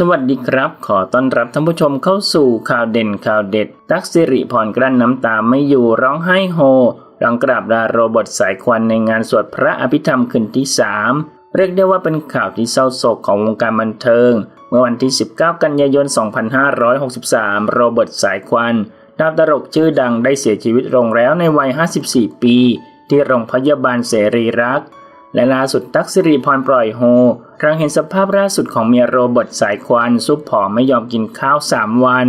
สวัสดีครับ ขอต้อนรับท่านผู้ชมเข้าสู่ข่าวเด่นข่าวเด็ด ตักสิริพรกลั้นน้ำตาไม่อยู่ร้องไห้โฮร้องกราบลาโรเบอทสายควันในงานสวดพระอภิธรรมคืนที่ 3 เรียกได้ว่าเป็นข่าวที่เศร้าโศกของวงการบันเทิง เมื่อวันที่ 19 กันยายน 2563 โรเบิร์ตสายควันดาวตลกชื่อดังได้เสียชีวิตลงแล้วในวัย 54 ปี ที่โรงพยาบาลเสรีรักษ์ และล่าสุดตักสิริพรปล่อยโฮครั้งเห็นสภาพล่าสุดของเมียโรเบิร์ตสายควันซุปผอมไม่ยอมกินข้าว 3 วัน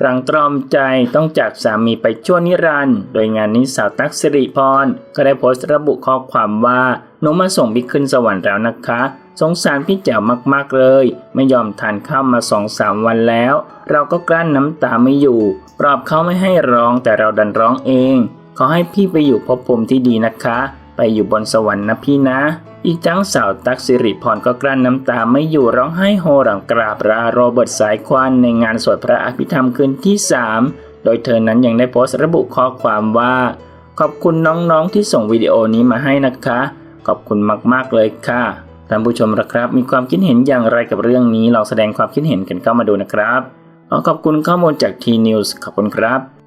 หลังตรอมใจต้องจากสามีไปชั่วนิรันด์โดยงานนี้สาวตักสิริพรก็ได้โพสต์ระบุข้อความว่าหนูมาส่งบิ๊กขึ้นสวรรค์แล้วนะคะ สงสารพี่แจ๋วมากๆเลย ไม่ยอมทานข้าวมาสองสามวันแล้ว เราก็กลั้นน้ำตาไม่อยู่ ปลอบเขาไม่ให้ร้องแต่เราดันร้องเอง ขอให้พี่ไปอยู่ภพภูมิที่ดีนะคะ ไปอยู่บนสวรรค์นะพี่นะ อีกทั้งสาวตักสิริพรก็กลั้นน้ำตาไม่อยู่ร้องไห้โฮหลังกราบลาโรเบิร์ตสายควันในงานสวดพระอภิธรรมคืนที่ 3 โดยเธอนั้นยังได้โพสต์ระบุข้อความว่า ขอบคุณน้องๆที่ส่งวิดีโอนี้มาให้นะคะ ขอบคุณมากๆเลยค่ะท่านผู้ชมละครับ มีความคิดเห็นอย่างไรกับเรื่องนี้ลองแสดงความคิดเห็นกันเข้ามาดูนะครับขอขอบคุณข้อมูลจากทีนิวส์ขอบคุณครับ